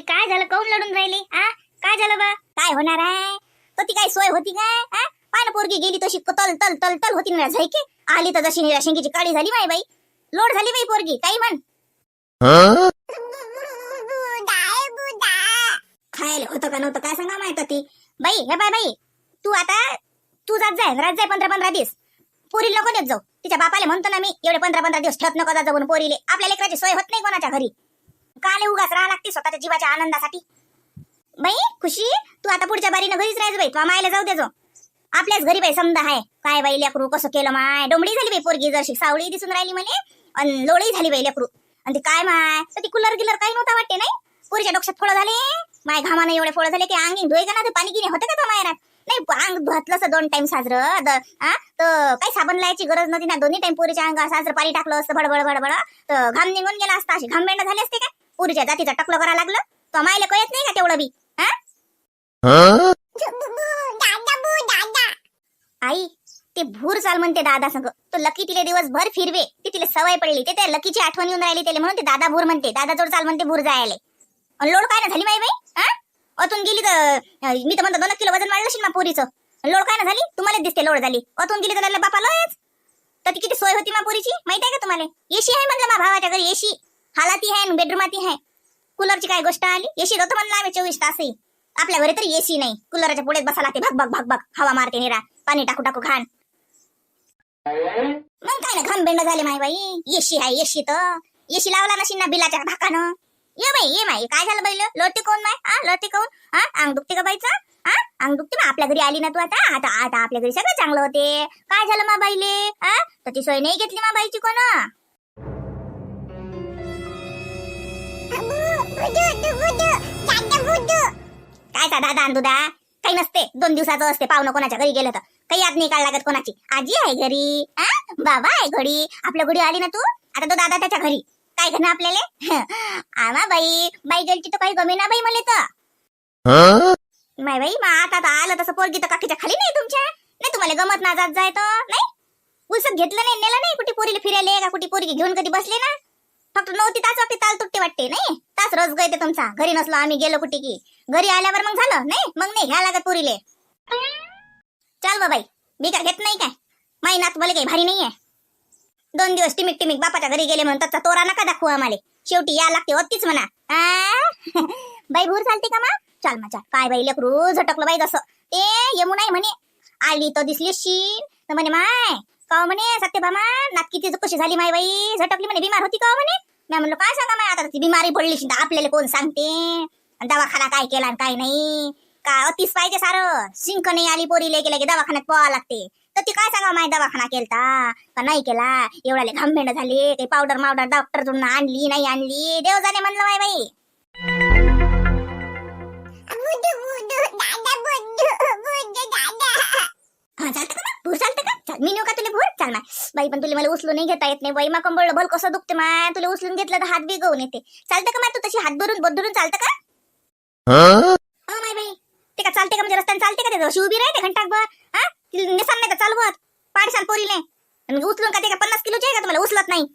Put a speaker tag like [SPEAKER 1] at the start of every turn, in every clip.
[SPEAKER 1] काय झालं? काऊन लढून राहिली? आ? काय झालं बा? काय होणार आहे? तर ती काय सोय होती काय आ? पाय ना पोरगी गेली तशी तल तल तल तल होती ना झायके आली तर जशी निरा शेंगीची काळी झाली माय बाई. लोड झाली बाई पोरगी काही म्हण. खायला होतं का नव्हतं? काय सांगा माहीत ती बाई हे बाय बाई तू आता तू जात जाय रात जाय पंधरा पंधरा दिवस. पोरीला नको देत जाऊ. तिच्या बापाला म्हणतो ना मी एवढे पंधरा पंधरा दिवस ठेवत नको जात जाऊन पोरीले. आपल्या लेकराची सोय होत नाही कोणाच्या घरी. काले उगाच राहा लागते स्वतःच्या जीवाच्या आनंदासाठी. बाई खुशी? तू आता पुढच्या बारीनं घरीच राहायचं बाई. तुला मायला जाऊ देजो आपल्याच घरी बाई समजा आहे. काय बाई लेकरू कसं केलं माय? डोंबडी झाली बाई पोरगी जरशी सावळी दिसून राहिली म्हणे. आणि लोळी झाली बाई लेकरू. आणि ते काय माय? तर ती कुलर गिलर काही नव्हता वाटते नाही. पोरीच्या डोक्यात फळ झाले. माय घामानं एवढे फळ झाले की अंगी धुय का ना ते पाणी गिनी होते का तो मायरात नाही अंग धुतलं असं दोन टाइम साजरं. द- तर काही साबण लायची गरज नव्हती ना. दोन्ही टाइम पोरीच्या अंगा साजरं पाणी टाकलं असतं. भडबड भडबड तर घाम निघून गेला असता. अशी घामबेंड झाली असते काय? पोरीच्या जातीचं टकलं करा लागलं. तो मायला कळत नाही का तेवढं बी? हा? आई ते भूर चाल म्हणते दादा संग. तो लकी तिले दिवसभर फिरवे. ती तिला सवय पडली. ते त्या लकीची आठवण येऊन राहिली त्याला. म्हणून ते दादा भूर म्हणते. दादा जोड चाल म्हणते भूर जायले. अन लोड काय ना झाली माई बाई? अतून गेली तर मी तर म्हणतो दोन किलो वजन वाढलं ना पोरीचं. लोड काय ना झाली? तुम्हाला दिसते लोड झाली. अतून गेली तर बापा लोयच. तर ती किती सोय होती मा पोरीची? माहिती आहे का तुम्हाला? एशी आहे म्हणलं मा भावाच्या घरी एशी हालाती आहे बेडरूमाती आहे कूलरची काय गोष्ट आली? एसी होतं म्हणलं आम्ही चोवीस तासही. आपल्या घरी तरी एसी नाही. कूलरच्या पुढे बसा लागते. भग भग भग भग. हवा मारते निरा. पाणी टाकू टाकू घाण. मग काय ना घाम बेंड झाले माय बाई. एसी आहे एसी तर. एसी लावला नशील ना बिलाच्या धाकानं ये बाई ये माई. काय झालं बैल? लोटे कोण माय? हा लोटे कोण? हा अंग दुखते का बाईचं? हा अंग दुखते मग आपल्या घरी आली ना तू आता. आता आता आपल्या घरी सगळं चांगलं होते. काय झालं मा बाईले? हा तर ती सोय नाही घेतली मा बाईची कोण? काय साधा दादा काही नसते. दोन दिवसाचं असते. पाहुणं कोणाच्या घरी गेलं तर. काही याद नाही काढ लागत कोणाची. आजी आहे घरी. बाबा आहे घरी. आपल्या घरी आली ना तू? आता तो दादा त्याच्या घरी. काय करणार आपल्याला? आमा बाई. बाई गेलची तर काही गमे ना बाई मला तर. माय बाई मग आता आता आलं तसं पोरगी तर काकीच्या खाली नाही तुमच्या. नाही तुम्हाला गमत ना जात जाय तर नाही? उलसत घेतलं नाही नेलं नाही? कुठे पोरीला फिरायला? का कुठे पोरगी घेऊन कधी बसले ना? फक्त नव्हती तास वाटते ताल तुटते वाटते नाही? तास रोज गय ते तुमचा. घरी नसलो आम्ही गेलो कुठे की? घरी आल्यावर मग झालं नाही? मग नाही घ्या लागत पुरीले. चाल बा बाई मी काय घेत नाही काय? माई नात मला काही भारी नाहीये. दोन दिवस टिमिक टिमिक बापाच्या घरी गेले म्हणून त्याचा तोरा नका दाखवू आम्हाला. शेवटी या लागते होतीच म्हणा. बाई भूर चालते का मा चाल मा चाल. काय बाई लेकरू झटकलं बाई तसं ते येमू नाही म्हणे. आली तर दिसली शीन. तर म्हणे माय का म्हणे सत्यभामा नात तिचं कशी झाली माय बाई? झटकली म्हणे बिमार होती का म्हणे मी म्हणलं काय सांगा माय आता ती बिमारी पडली शिंदा आपल्याला कोण सांगते? दवाखाना काय केला काय नाही? का अतिस पाहिजे सारं? सिंक नाही आली पोरी लेके की दवाखान्यात पोवा लागते. तर ती काय सांगा माय दवाखाना केलता? का नाही केला? एवढ्याले घामबेंड झाले काही पावडर मावडर डॉक्टर आणली नाही आणली? देव जाणे म्हणलं माय बाई. हा चालतं का? भूर चालतं का? चाल मी नेऊ का तुला भूर? चाल ना बाई पण तुला मला उचलून नाही घेता येत नाही. बाई मा कंबळ भल कसं दुखते माय? तुला उचलून घेतलं तर हात बी गवून येते. चालतं का माय तू तशी हात धरून बोट धरून चालतं का? अ माय बाई ते का चालते का म्हणजे रस्त्याने चालते का ते जशी उभी राहते घंटाकभर हा? नेसान नाही तर चालवत. पाडसान पोरीले. आणि उचलून का ते का पन्नास किलोची आहे का तुम्हाला? उचलत नाही.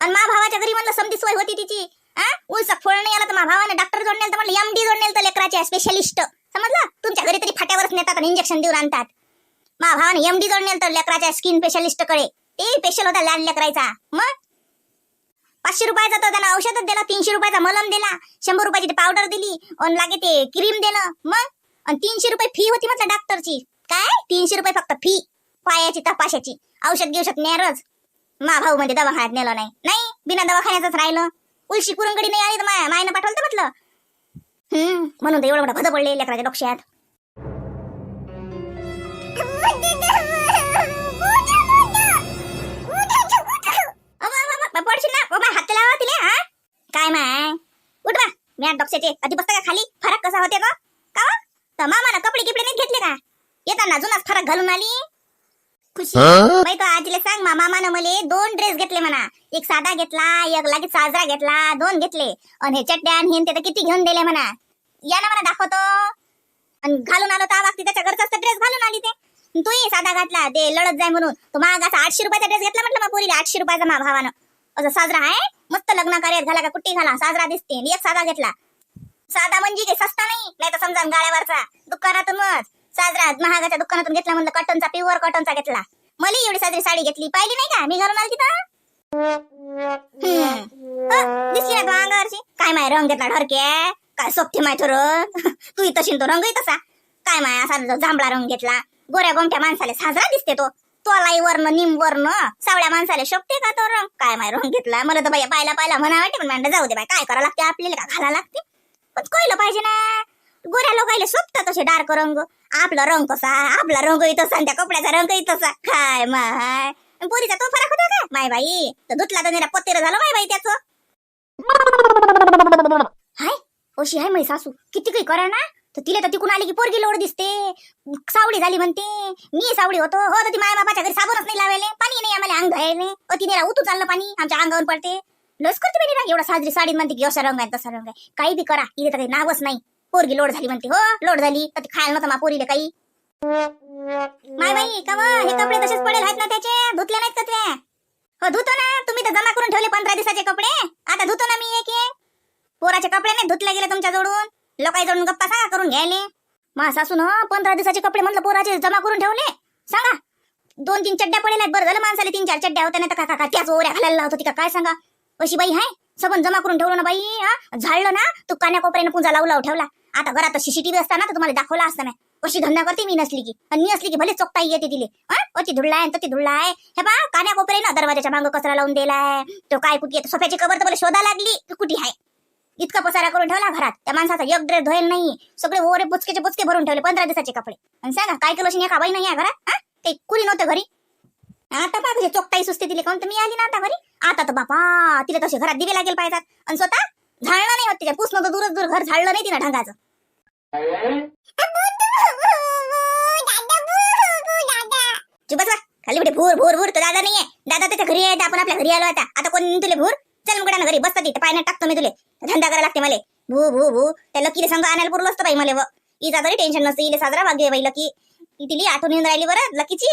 [SPEAKER 1] आणि मा भावाच्या घरी म्हणलं समधी सोय होती तिची. हा? उलसक फळ नाही आला तर मा भावाने डॉक्टर जोड नेलं तर म्हणलं एमडी जोड नेलं तर लेकराचे स्पेशलिस्ट समजलं? तुमच्या घरी तरी फाट्यावरच नेतात आणि इंजेक्शन देऊन आणतात. मा भावाने एमडी जोड नेलं तर लेकराच्या स्किन स्पेशलिस्टकडे. ते स्पेशल होता लहान लेकरायचा. मग? पाचशे रुपयाचा तर त्याला औषधच दिला तीनशे रुपयाचा मलम दिला शंभर रुपयाची पावडर दिली आणि लागे ते क्रीम दिलं. मग? आणि तीनशे रुपये फी होती म्हटलं डॉक्टरची काय? तीनशे रुपये फक्त फी पायाची तपाशाची. औषध घेऊ नेरच मा भाऊ म्हणजे दवाखान्यात नेलं नाही. नाही बिना दवाखान्यातच राहिलं. उलशी कुरंगडी नाही आली तर माया मायनं पाठवलं तर म्हटलं. हम्म म्हणून तर एवढं मोठं भद पडले लेकराच्या डोक्यात. काय माय उठ बा मी डॉक्टरचे आधी खाली फरक कसा होते का का हो? तर मामानं कपडे गिपडे नाही घेतले का येताना जुनाच फरक घालून आली खुशी बाई तो आजीला सांग मा मामानं मले दोन ड्रेस घेतले म्हणा एक साधा घेतला एक लगेच साजरा घेतला दोन घेतले आणि हे चड्ड्या आणि हे ते तर किती घेऊन दिले म्हणा या ना मला दाखवतो आणि घालून आलो तर वागती त्याच्या घरचाच ड्रेस घालून आली ते तूही साधा घातला ते लढत जाय म्हणून. तो असा आठशे रुपयाचा ड्रेस घेतला म्हटलं मग पोरीला आठशे रुपयाचा मा भावानं. असं साजरा आहे मस्त लग्न कार्यात घाला का कुट्टी घाला साजरा दिसते. एक साधा घेतला. साधा म्हणजे काही सस्ता नाही. नाही तर समजा गाड्यावरचा दुकानातूनच. साजरा महागाच्या दुकानातून घेतला म्हणलं कॉटनचा प्युअर कॉटनचा घेतला. मला एवढी साजरी साडी घेतली. पाहिली नाही का? मी घरून आली तिथं दिसली ना तू अंगावरची? काय माय रंग घेतला ढरके काय सोपते माय थोर? तू इथं तो रंगही तसा. काय माय असा जांभळा रंग घेतला? गोऱ्या गोमट्या माणसाला साजरा दिसते तो. तोलाई वर्ण निम वर्ण. सावळ्या माणसाला शोभते का तो रंग? काय माय रंग घेतला? मला तर बाई पाहिला पाहिला म्हणा वाटते पण म्हणलं जाऊ दे बाई काय करा लागते आपल्याला का घाला लागते? पण कळलं पाहिजे ना. गोऱ्या लोकायला शोभतात तसे डार्क रंग. आपला रंग कसा? आपला रंगही तसा आणि त्या कपड्याचा रंगही तसा. काय माय? पोरीचा तो फरक होता का? माय बाई तर धुतला तर निरा पत्तेर झालं माय बाई त्याचं. हाय अशी हाय मै सासू. किती काही करा ना. तर तिला तर तिकून आली की पोरगी लोड दिसते. सावडी झाली म्हणते. मी सावडी होतो. हो तर ती माया बापाच्या घरी साबणच नाही लावायला. पाणी नाही आम्हाला अंग धुवायले अ तिने उतू चाललं पाणी. आमच्या अंगावर पडते. लस करते मी ना एवढा साजरी साडी म्हणते की असा रंग आहे तसा रंग आहे. काही बी करा. इथे तर काही नावच नाही. पोरगी लोड झाली म्हणते. हो लोड झाली. तर ती खायला नव्हतं मा पोरीले काही. माय बाई का हे कपडे तसेच पडेल आहेत ना त्याचे? धुतले नाहीत का ते हो धुतो ना. तुम्ही तर जमा करून ठेवले पंधरा दिवसाचे कपडे. आता धुतो ना मी एक पोराचे कपडे नाही धुतले गेले तुमच्या लोकांजवळून गप्पा सांगा करून घ्यायले. मा सासून पंधरा दिवसाचे कपडे म्हणलं पोराचे जमा करून ठेवले. सांगा दोन तीन चड्ड्या पडेल बरं झालं माणसाला तीन चार चड्ड्या होत्या नाही तर का त्याच ओऱ्या घालायला लावत होती का काय सांगा? अशी बाई हाय सबन जमा करून ठेवलं ना बाई हा? झाडलं ना तू कान्या कोपऱ्याने पुंजा लावला ठेवला. आता घरात सीसीटीव्ही असताना तर तुम्हाला दाखवला असता नाही कशी धंदा करते मी नसली की. आणि मी असली की भले चोकता येते तिले हा? अति धुडलाय ती धुडला आहे. हे बा कान्या दरवाजाच्या मागं कचरा लावून दिलाय. तो काय कुठे सोफ्याची कबर तर मला शोधा लागली. की कुठे आहे? इतका पसारा करून ठेवला घरात. त्या माणसाचा एक ड्रेस धुईल नाही. सगळे ओरे बुचकेचे बुचके भरून ठेवले पंधरा दिवसाचे कपडे. आणि सांगा काय केलं एका बाई नाही या घरात? हा? काही कुणी नव्हतं घरी? आता पहा म्हणजे कशी चोकताई सुस्ती दिली काऊन तर मी आली ना आता घरी? आता तर बापा तिला तसे घरात दिवे लागेल पाहिजे आणि स्वतः झाडलं नाही होत तिच्या. पुसणं तर दूरच दूर घर झाडलं नाही तिला ढंगाचं. चुप खाली कुठे भूर भूर भूर. तो दादा नाहीये. दादा त्याच्या घरी आहे. आपण आपल्या घरी आलो आता. आता कोण तुले भूर? चल मुकड्यानं घरी बसत तिथे पाण्यात टाकतो मी तुले. धंदा करायला लागते मला. भू भू भू. त्या लकीले संघ आणायला पुरलो असतं बाई मला व. इजा तरी टेन्शन नसतं इले साजरा भाग्य बाई लकी. ती तिली आठवण येऊन राहिली बरं लकीची.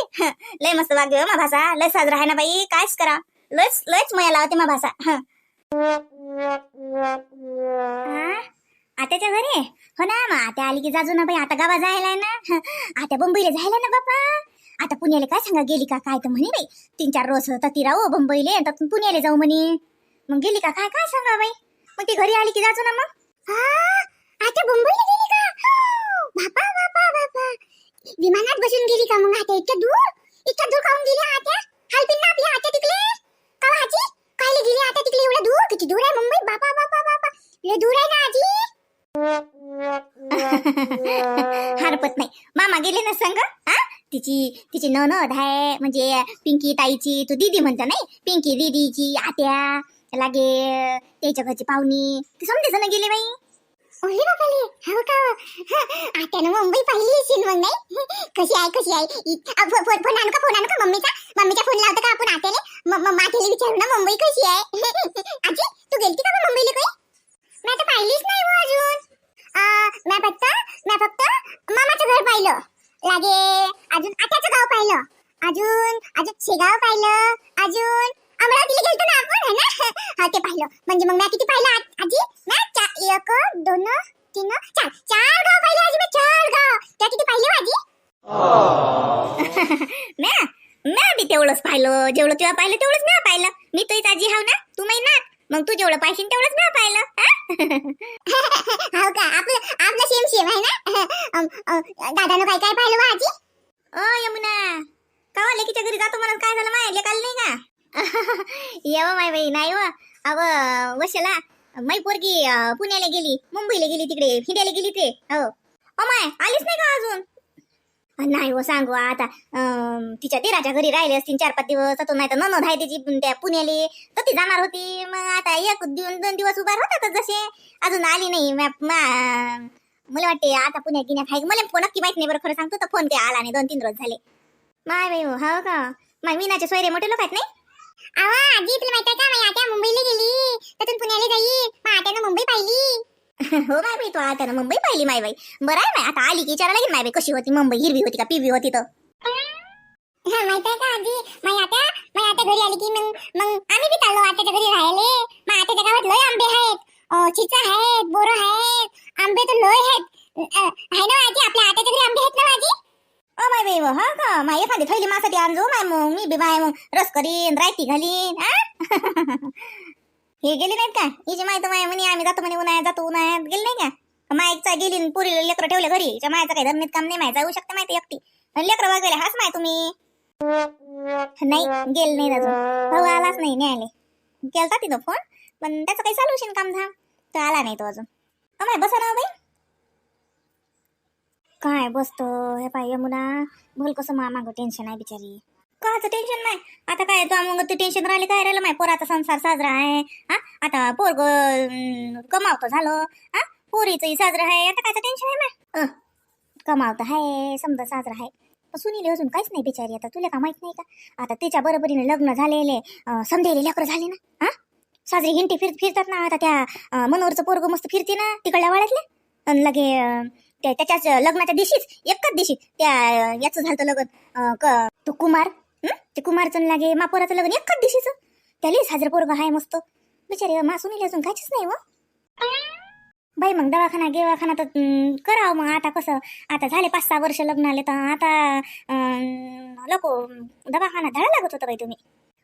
[SPEAKER 1] लय मस्त वागे मा भाषा लय साजरा आहे ना बाई कायच करा. लयच लयच मया लावते मा भाषा हा? आत्याच्या घरी? हो ना मग आत्या आली की जाजू ना बाई आता गावा जायला आहे ना. आत्या बंबईला जायला ना बापा. आता पुण्याला काय सांगा गेली का? काय तर म्हणे बाई. तीन चार रोज तर ती राहू बंबईले तर पुण्याला जाऊ म्हणे. मग गेली का? काय काय सांगा बाई? मग ती घरी आली की जातो ना मग? आता बंबईला गेली का? हो! बापा बापा बापा. विमानात बसून गेली का मग आता? इतक्या दूर? इतक्या दूर काऊन गेली आता? हलपिन ना आपली आता तिकडे? का हो आजी? कायले गेली आता तिकडे? एवढ्या दूर? किती दूर आहे मुंबई? बापा बापा बापा. लय दूर आहे ना आजी? हरपत नाही. मामा गेले ना संग? हा? तिची तिची ननद आहे. म्हणजे पिंकी ताईची. तू दीदी म्हणता नाही? पिंकी दीदीची आत्या. लागे त्याच्या घरची पाहुणी. ते समजे जण गेले बाई? ओले हो का? आत्यानं मुंबई पाहिली असेल मग नाही? कशी आहे कशी आहे? इ- अ, फो- फो- फोन आणू का फोन आणू का मम्मीचा? मम्मीचा फोन लावतो का आपण मातेले विचारू ना मुंबई कशी आहे? आजी तू गेलती का मुंबईला काही मी तर पाहिलीच नाही हो अजून. मी फक्त मी फक्त मामाचं घर पाहिलं. लागे अजून आत्याचं गाव पाहिलं. अजून अजून शेगाव पाहिलं. अजून अमरावतीला गेलतो ना आपण है ना? हा ते पाहिलं. म्हणजे मग मी किती पाहिलं? आ- आजी? ना चा- एक दोन तीन चार. चार गाव पाहिले आजी मी चार गाव. त्या किती पाहिले हो आजी? म्या म्या बी तेवढंच पाहिलं. जेवढं तुला पाहिलं तेवढंच म्या पाहिलं. मी तुझीच आजी हाव ना तू माही ना मग तू जेवढं पाहिजे तेवढंच म्या पाहिलं हो? का? आपलं आपलं सेम सेम आहे ना? दादानं काय काय पाहिलं बा आजी? ओ यमुना. का लेकीच्या घरी जातो म्हणून काय झालं माय लेकाल नाही का? येव माय बाई नाही व. अव वशला माई पोरगी पुण्याला गेली मुंबईला गेली तिकडे हिंड्याला गेली ते. हो. अमाय माय आलीच नाही का अजून? नाही हो सांगू आता. तिच्या दिराच्या घरी राहिले असतील चार पाच दिवस तो नाही तर ननद आहे तिची त्या पुण्याले. तर ती जाणार होती. मग आता एक दोन दोन दिवस उभार राहतातच जसे? अजून आली नाही. मा- मला वाटते आता पुण्यात गिन्यात आहे. मला फोन नक्की माहीत नाही बरं खरं सांगतो तर फोन ते आला नाही. दोन तीन रोज झाले. माय बाई हो हो का? माय मीनाचे सोयरे मोठे लोक आहेत नाही? आजी तुला माहिती आहे का? माझी आत्या मुंबईला गेली. त्यातून पुण्याला जाईल मग आत्यानं मुंबई पाहिली. हो माय बाई तू आत्यानं मुंबई पाहिली माय बाई. बरं आहे माय आता आली की विचारायला लागेल माय बाई कशी होती मुंबई हिरवी होती का पिवी होती तर? माहीत आहे का आजी? माझी आत्या माझी आत्या घरी आली की मग मग आम्ही बी चाललो आत्याच्या घरी राहिले मग आत्याच्या गावात लय आंबे आहेत. अं, चिचा आहेत बोरं आहेत. आंबे तर लय आहेत. अ, आहे ना माझी आपल्या आट्याच्या घरी आंबे आहेत ना माझी ओ माय बाई हा का? माय एखादी थैली मासाठी आणजो माय मग मी बी माय मग. रस करीन रायती घालीन हे गेली नाहीत का हिची माहिती माय म्हणे आम्ही जातो म्हणे उन्हाळ्यात जातो उन्हाळ्यात. गेले नाही का? मायचा गेली पुरी लेकरं ठेवले घरी. हिच्या मायचं काही धरणीत काम नाही माय जाऊ शकते माहिती एकटी. आणि लेकरं बघायला हाच माय तुम्ही. नाही गेल नाही अजून. भाऊ आलाच नाही न्यायले. केलता तिथं फोन पण त्याचं काही चालू काम धाम तर आला नाही तो अजून. माय बसा ना हो बाई. काय बसतो? हे पाय यमुना बोल कसं मा मागं टेन्शन आहे बिचारी. काचं टेन्शन नाही? आता काय तू मग ते टेन्शन राहिले काय राहिलं माय पोराचा संसार साजरा आहे हा? आता पोरग कमावतो झालं हा? पोरीचंही साजरा आहे आता कायचं टेन्शन आहे माय? कमावतं आहे समजा साजरा आहे. पण सुनीले अजून काहीच नाही बिचारी आता तुला का माहीत नाही का? आता तिच्या बरोबरीने लग्न झालेले अं, लेकरं झाले ना हा? साजरी घंटी फिर फिरतात ना आता त्या मनोहरचं पोरग मस्त फिरते ना तिकडल्या वाड्यातले? आणि लगे त्याच्याच लग्नाच्या दिवशीच एकाच दिवशी त्या याचं झालं लग्न क- तो कुमार ते कुमारचं लागे मापोराचं लग्न एकाच दिवशीच. त्यालाच साजरं पोरग हाय मस्त. बिचारे मासुनी अजून काहीच नाही व. बाई मग दवाखाना गिवाखाना तर अं, करावं मग आता कसं? आता झाले पाच सहा वर्ष लग्नाले तर आता लोक दवाखाना धाडा लागत होता बाई तुम्ही.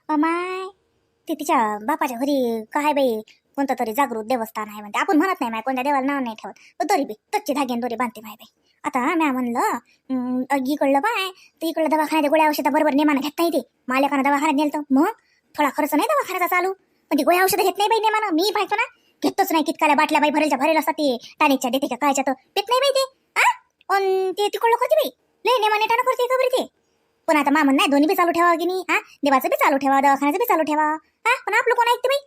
[SPEAKER 1] अमाय ते तिच्या बापाच्या घरी काय बाई कोणतं तरी जागृत देवस्थान आहे म्हणते. आपण म्हणत नाही माय कोणत्या देवाला नाव नाही ठेवत. पण तरी बी तच्चे धाग्यान दोरी बांधते माय बाई. आता म्या म्हणलं इकडलं बाय तर इकडलं दवाखान्यात गोळ्या औषध बरोबर नेमानं घेत नाही ते. मालकानं दवाखान्यात नेलं मग? थोडा खर्च नाही दवाखान्याचा चालू? पण ती गोळ्या औषधं घेत नाही बाई नेमानं. मी पाहतो ना घेतोच नाही कितकाल्या बाटल्या बाई भरेलच्या भरेल असतात ते. टानिकच्या देते का कायच्या तर. पेत नाही बाई ते. आ? ते तिकडलं करते बाई. लय नेमाने टाणं करते खबरी ते? पण आता मामन नाही दोन्ही बी चालू ठेवा की नाही? हा देवाचं बी चालू ठेवा दवाखान्याचं बी चालू ठेवा. हा? पण आपलं कोण ऐकते बाई?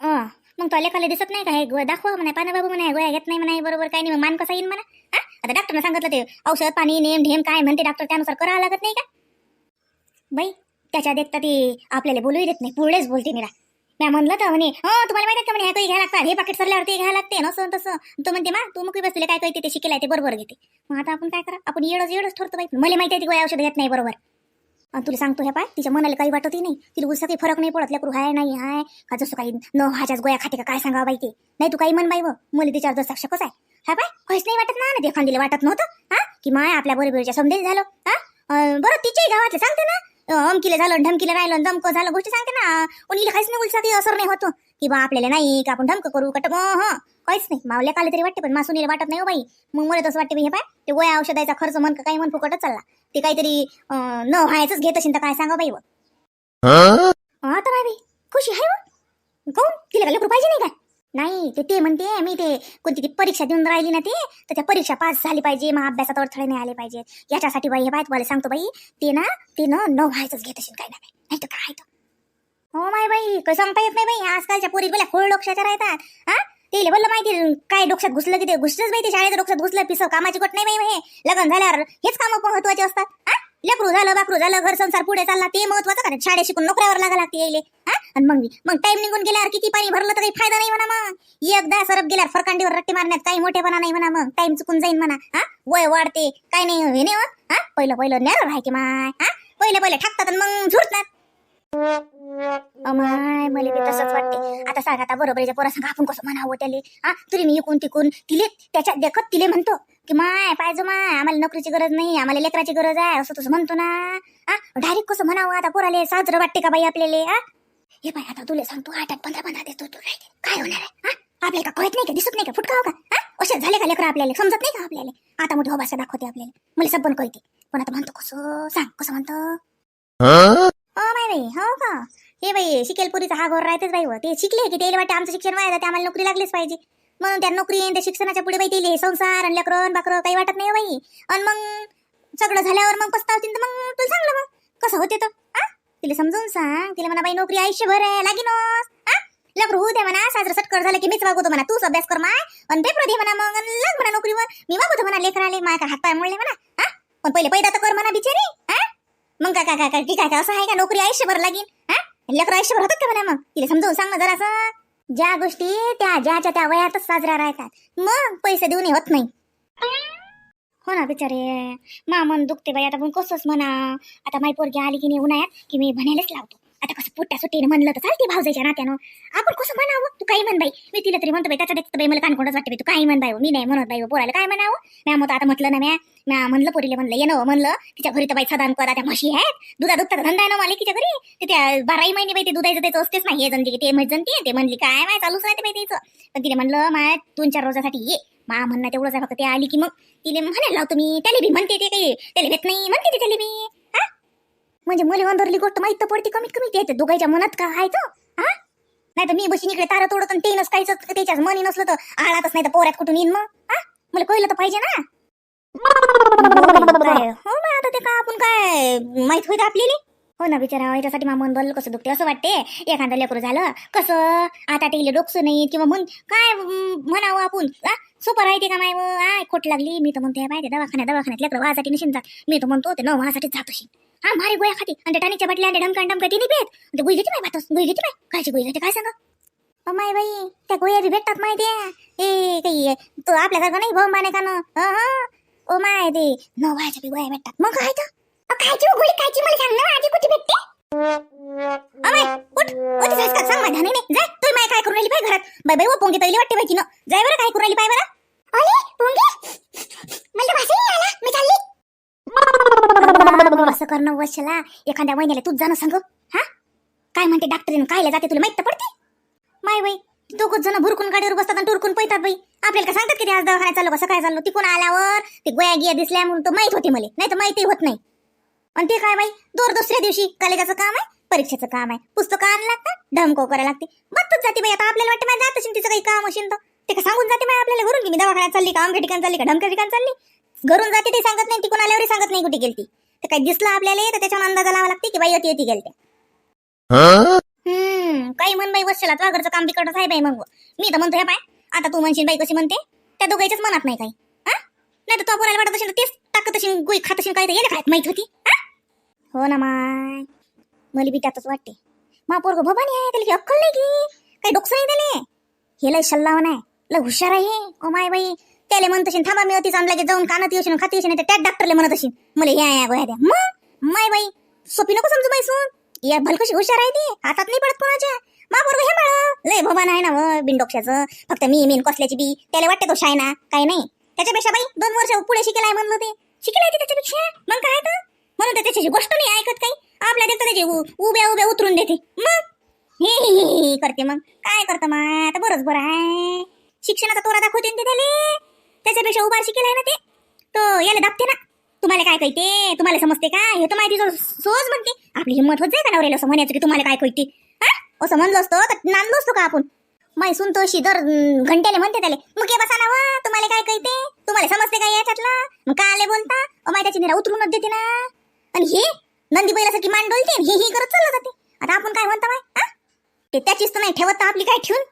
[SPEAKER 1] अं, मग तो लेखाला दिसत नाही का? हे गोळ्या दाखवा म्हणा पाना बाबू म्हणा गोळ्या घेत नाही म्हणा बरोबर काय नाही मग मान कसा येईल म्हणा? हा आता डॉक्टरनं सांगितलं ते औषध पाणी नेम ढेम काय म्हणते डॉक्टर त्यानुसार करावं लागत नाही का? बाई त्याच्या देखता ती आपल्याला बोलूही देत नाही पुढेच बोलते निरा मी म्हणलं तर म्हणे हो तुम्हाला माहिती का म्हणे काही घ्यायला लागतात हे पाकिट सरल्यावर ते घ्यायला लागते नसं तसं. तो म्हणते मा तू मुकी बसले काय कळते ते शिकेलाय ते बरोबर घेते. मग आता आपण काय करा आपण येडच येडच ठरतो बाई. मला माहिती आहे ती गोळ्या औषध घेत नाही बरोबर. तुला सांगतो हे पाय तिच्या मनाला काही वाटतही नाही. तिला उलसा काही फरक नाही पडत लेकरू हाय नाही हाय का जसं काही न हाच्याच गोळ्या खाते का काय सांगावं बाई ते. नाही तू काही मन बाई व मला तिच्यावर जसा शकच आहे. हा पाय काहीच नाही वाटत ना ते एखादीला वाटत नव्हतं हा? की माय आपल्या बरोबरच्या समजेल झालं हा? बरं तिच्याही गावातले सांगते ना. अमकीला झालं ढमकीला राहिलं दमकं झालं गोष्टी सांगते ना. पण हिला काहीच नाही उलसा काही असर नाही होतो. की बा आपल्याला नाही का आपण ढमकं करू कट हं काहीच नाही. मावल्या काले तरी वाटते पण मासुनीला वाटत नाही हो बाई. मग मला तसं वाटते बाई हे पाय ते गोळ्या औषधाचा खर्च का काही म्हण फुकटच चालला. ते काहीतरी न व्हायचंच घेत असेल तर काय सांगा बाई व. आता बाई बाई खुशी आहे व? काऊन तिला का लेकरू पाहिजे नाही का नाही ते ते म्हणते मी ते कोणती ती परीक्षा देऊन राहिली ना ते तर त्या परीक्षा पास झाली पाहिजे मग अभ्यासात अडथळे नाही आले पाहिजे याच्यासाठी बाई हे बाय तुम्हाला सांगतो बाई ते ना ते न न व्हायचंच घेत असेल काय नाही तर काय तर हो माय बाई काय सांगता येत नाही बाई. आजकालच्या पोरी गेल्या खोळ डोक्षाच्या राहतात हा? ते बोललं माहिती काय डोक्यात घुसलं की ते घुसलंच बाई ते शाळेत डोक्यात घुसलं पिसव कामाची कोट नाही बाई हे. लग्न झाल्यावर हेच कामं महत्त्वाचे असतात हा? लेकरू झालं बाकरू झालं घर संसार पुढे चालला ते महत्वाचं कारण शाळेत शिकून नोकऱ्यावर लागा लागते यायले हा? आणि मग मग टाइम निघून गेल्यावर किती पाणी भरलं तर काही फायदा नाही म्हणा मग. एकदा सरप गेल्यावर फरकांडीवर रट्टी मारण्यात काही मोठेपणा नाही म्हणा मग. टाइम चुकून जाईन म्हणा. हा? वय वाढते. काय नाही हे नाही हो. हा. पहिलं पहिलं नेर राहायचे माय. हा? पहिले पहिले ठाकतात मग झुरतात. अमाय मला बी तसंच वाटते. आता सांग आता बरोबर पोरा सांग आपण कसं म्हणावं त्याले? हा? तरी मी इकून तिकून तिले त्याच्यात देखत तिले म्हणतो की माय पाहिजे माय आम्हाला नोकरीची गरज नाही आम्हाला लेकराची गरज आहे असं तसं म्हणतो ना. हा? डायरेक्ट कसं म्हणावं आता पोराले? साजरं वाटते का बाई आपल्याला? हा? हे पाय आता तुला सांगतो आठ आठ पंधरा पंधरा देतो तू काय काय होणार आहे हा आपल्याला का कळत नाही का दिसत नाही का फुटकाव का असे झाले का लेकर आपल्याला समजत नाही का आपल्याला आता मोठी होबासा दाखवते आपल्याला मला सबन कळते पण आता म्हणतो कसं सांग कसं म्हणतो हो माय बाई हो का हे बाई शिकेल पुरीचा हा घोर राहतेच बाई व ते शिकले की ते वाटते आमचं शिक्षण व्हायला ते आम्हाला नोकरी लागलीच पाहिजे म्हणून त्या नोकरी त्या शिक्षणाच्या पुढे बाई दिली संसार आणि लेकरं बाकर काही वाटत नाही बाई आणि मग सगळं झाल्यावर मग पस्तावतील तर मग तुला सांगलं मग कसं होते तर हा तिला समजून सांग तिला म्हणा बाई नोकरी आयुष्यभर आहे लागीनच हा लेकरं होऊ दे म्हणा साजरं सटकर झालं की मीच वागवतो म्हणा तूच अभ्यास कर माय पण पेपर दे म्हणा मग लग म्हणा नोकरीवर. मी वागवतो म्हणा लेकराले माय का हातपाय मोडले म्हणा हा पण पहिले पैदा तर कर म्हणा बिचारी हा मग काय काय काय काय ठीक आहे का असं आहे का नोकरी आयुष्यभर लागेल हा लेकरं आयुष्यभर होतात का म्हणा मग? तिला समजावून सांग ना जरासं. ज्या गोष्टी त्या ज्याच्या त्या वयातच साजऱ्या राहतात मग पैसे देऊन होत नाही. हो ना बिचारे. मा मन दुखते बाई. आता पण कसंच म्हणा. आता माई पोरगी आली की नाही उन्हाळ्यात की मी म्हणायलाच लावतो. आता कसं पोट्या सुट्टीने म्हणलं तर चालते भावजाच्या नात्यानं. आपण कसं म्हणावं? तू काही म्हण बाई. मी तिला तरी म्हणतो बाई त्याच्या देखत बाई मला कानकोंडच वाटते बाई तू काही म्हण बाई हो. मी नाही म्हणत बाई हो. पोराला काय म्हणावं? म्या मग आता म्हटलं ना म्या म्या म्हणलं पोरीला म्हणलं ये ना हो, म्हणलं तिच्या घरी तर बाई सदान करा त्या म्हशी आहेत. दुधा दुखता धंदा आहे ना तिच्या घरी. ते त्या बाराही महिने बाई ते दुधायचं त्याचं असतेच नाही हे जणते की ते म्हण जणते ते म्हणली काय माय चालूच राहते बाई त्याचं. पण तिने म्हणलं माय दोन चार रोजासाठी ये. मा म्हणणं तेवढंच आहे फक्त ते आली की मग. तिने म्हणायला लावतो मी त्याला बी म्हणते ते काही त्याला भेट नाही म्हणते ते त्याला बी म्हणजे मुली वंदरली गोष्ट माहीत तर पडते कमीत कमी. त्याच्या दोघांच्या मनात का आहे तर हा? नाही तर मी बशी इकडे तारा तोडत आणि ते काहीच त्याच्याच मनी नसलं तर आळातच नाही तर पोऱ्यात कुठून येईन मग? हा? मला कळलं तर पाहिजे ना. काय हो मग आता ते का आपण काय माहीत होईल आपल्याला? हो ना बिचारा याच्यासाठी मा मन भरलं कसं दुखते असं वाटते एखादं लेकरू झालं कसं? आता ते डोकसं नाही किंवा म्हण काय म्हणावं आपण? सुपर आहे ते का माय? आय खोट लागली. मी तर म्हणते पाहिजे दवाखान्यात दवाखान्यात लेकरं वासाठी नशीन जात मी तर म्हणतो ते न वासाठी जात असेल हा मारे गोया खाती. आणि त्या टाणीच्या बाटल्या आणि ढमका ढमका तिने पेत गुई घेते माय बातच गुई घेते माय कायची गुई घेते काय सांगा? माय बाई त्या गोळ्या बी भेटतात माहिती आहे ए काही तो आपल्या आपल्यासारखं नाही भाऊ माने का न ओ माय ते न वयाच्या बी गोळ्या भेटतात. मग काय तर? अ, खायची गोळी खायची मला सांग ना आधी कुठे भेटते? अबे उठ. उठ जायचं का? सांग माझ्या नाही नाही जाय तू माय काय करून राहिली पाय घरात. बाय बाई ओ पोंगी तैली वाटते बाई न. जाय बरं काय करून राहिली पाय बरं. अरे पोंगी. मला तर नाही आला. मी चालली. असं करणं वशला एखाद्या महिन्याला तूच जाणं सांग. हा? काय म्हणते डॉक्टरीन कायला जाते तुला माहीत तर पडते. माय बाई दोघच जण भुरकून गाडीवर बसतात आणि टुरकून पैतात बाई. आपल्याला काय सांगतात की आज दवाखान्यात चाललो कसं काय चाललो. तिकून आल्यावर ते गोया गिया दिसल्या म्हणून तो माहीत होते मला. नाही तर माहिती होत नाही. आणि ते काय बाई दोर दुसऱ्या दिवशी कॉलेजाचं काम आहे परीक्षेचं काम आहे. पुस्तकं आणायला लागतात धमको करायला लागते. बत्तच जाते बाई. आता आपल्याला वाटतं माहिती जात असेल तिचं काही काम असेल तर. ते का सांगून जाते बाई आपल्याला? घरून की मी दवाखान्यात चालली का? आमच्या ठिकाणी चालली का? ढमक्या ठिकाणी चालली? घरून जाते ते सांगत नाही तिकून आल्यावर सांगत नाही कुठे गेलती. तर काही दिसलं आपल्याला तर त्याच्यावर अंदाजा लावा लागते की बाई अति येते गेलते हम्म काही म्हण बाई वर्षाला तुझ्या घरचं काम बिकटच आहे बाई मग. मी तर म्हणतो हे बाय आता तू म्हणशील बाई कशी म्हणते त्या दोघांच्याच मनात नाही काही. हा? नाही तर तू बोलायला वाटत असेल तेच टाकत असेल गोळी खात असेल काय तर येणं काय? माहीत होती? हा? हो ना माय. मला बी त्यातच वाटते. मा पोरग भवानी आहे त्याला की अक्कल नाही की. काही डोकसं नाही त्याने हे लय सल्लाव नाही लय हुशार आहे. ओ माय बाई. त्याला म्हणत असेल थांबा मी अति चांगला जाऊन कानात येशील खाती येशील त्या डॉक्टरला म्हणत असेल मला ह्या या गोळ्या द्या मग? माय बाई सोपी नको समजू बाई सून या भलकशी हुशार आहे ती. हातात नाही पडत कोणाच्या. मा हे मला लय भवान आहे ना व बिनडोक्याचं. फक्त मी मेन कसल्याची बी. त्याला वाटते तो शायना काय नाही. त्याच्यापेक्षा बाई दोन वर्ष पुढे शिकेलाय म्हणलं ते. शिकेलाय ते त्याच्यापेक्षा? मग काय तर म्हणून त्याच्याशी गोष्ट नाही ऐकत काही. आपल्या देतं त्याचे उभ्या उभ्या उतरून देते. मग? हे करते मग. काय करतं मग आता बरंच बरं आहे. शिक्षणाचा तोरा दाखवते त्याला ते त्याच्यापेक्षा उभारशी केलाय ना ते? तो याला दाबते ना. तुम्हाला काय कळते? तुम्हाला समजते का? हे तर माहिती सोच म्हणते. आपली हिंमत होत जाय का नवऱ्याला असं म्हणायचं की तुम्हाला काय कळते? हा? असं म्हणलो असतो तर नांदलो असतो का आपण? माय सुनतो अशी दर घंट्याले म्हणते त्याले मुके बसा ना व, तुम्हाला काय कळते? तुम्हाला समजते का याच्यातलं? मग का आले बोलता? ओ माय त्याची निरा उतरूनच देते ना. आणि हे नंदी बैलासारखी मान डोलते हे ही करत चाललं जाते. आता आपण काय म्हणता माय हा? ते त्याचीच तर नाही ठेवत आपली काय ठेवून?